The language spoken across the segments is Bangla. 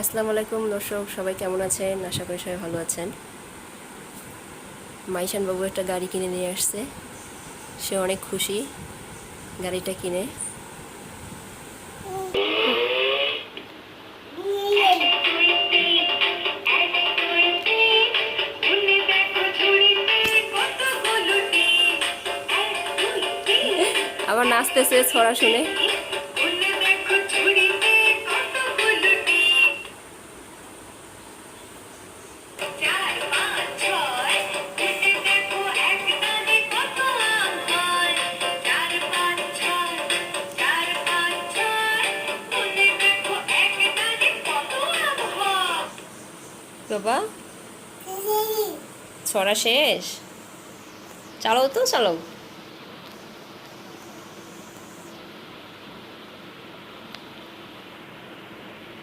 আসসালামু আলাইকুম দর্শক, সবাই কেমন আছেন? আশা করি সবাই ভালো আছেন। মাইশান বাবু একটা গাড়ি কিনে নিয়ে আসছে। সে অনেক খুশি গাড়িটা কিনে। আবার নাচতেছে ছড়া শুনে। বাবা? ছড়া শেষ? চালাও তো, চালাও।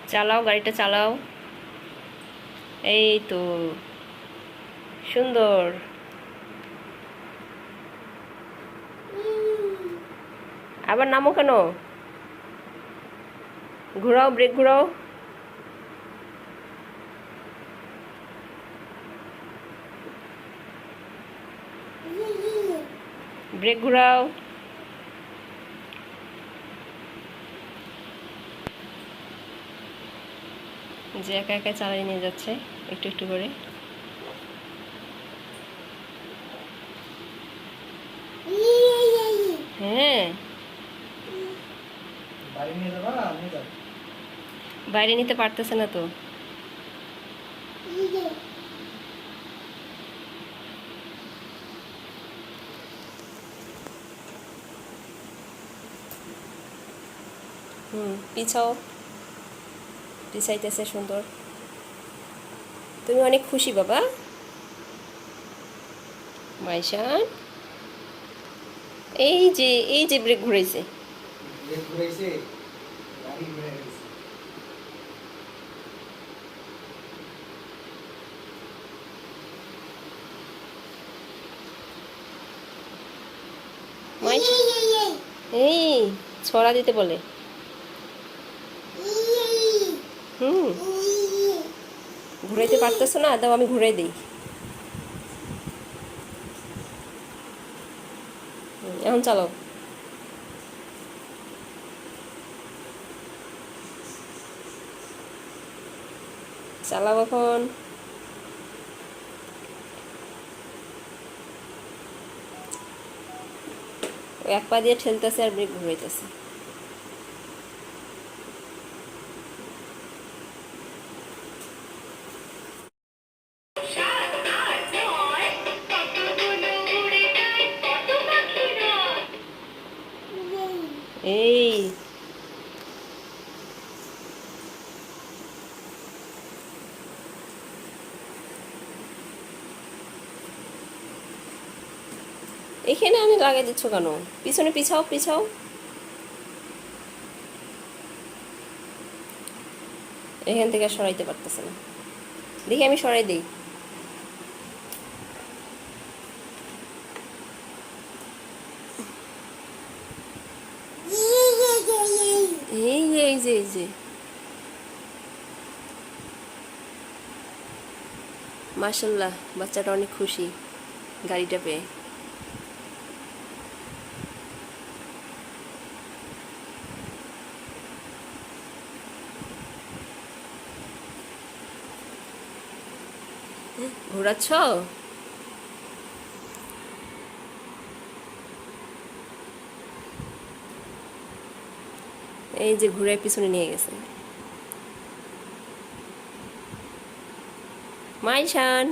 চালাও, গাড়িটা চালাও। এই তো, সুন্দর। আবার নামো কেন? ঘোরাও, ব্রেক ঘোরাও। ব্রেক ঘোরাও। যে একা একা চালিয়ে নিয়ে যাচ্ছে একটু একটু করে। হ্যাঁ। বাইরে নিতে পারতেছে না তো। হুম পিছাও। পিছাইতেছে সুন্দর। তুমি অনেক খুশি বাবা। মাইশান। এই যে এই যে ব্রেক ঘুরেছে এই ছড়া দিতে বলে। হুম। ঘুরাইতে পারতেছো না? দাও, আমি ঘুরাই দিই। এখন চলো চালাও এখন। এক পা দিয়ে ঠেলতেছে আর ঘুরাইতেছে। এই। এখানে আমি লাগিয়ে দিচ্ছ কেন? পিছনে পিছাও পিছাও। এখান থেকে সরাইতে পারতেছে না। দেখি আমি সরাই দিই এই যে এই যে মাশাল্লাহ বাচ্চাটা অনেক খুশি গাড়িটা পেয়ে। ঘোরাচ্ছ? এই যে ঘুরে পিছনে নিয়ে গেছে। মাইশান!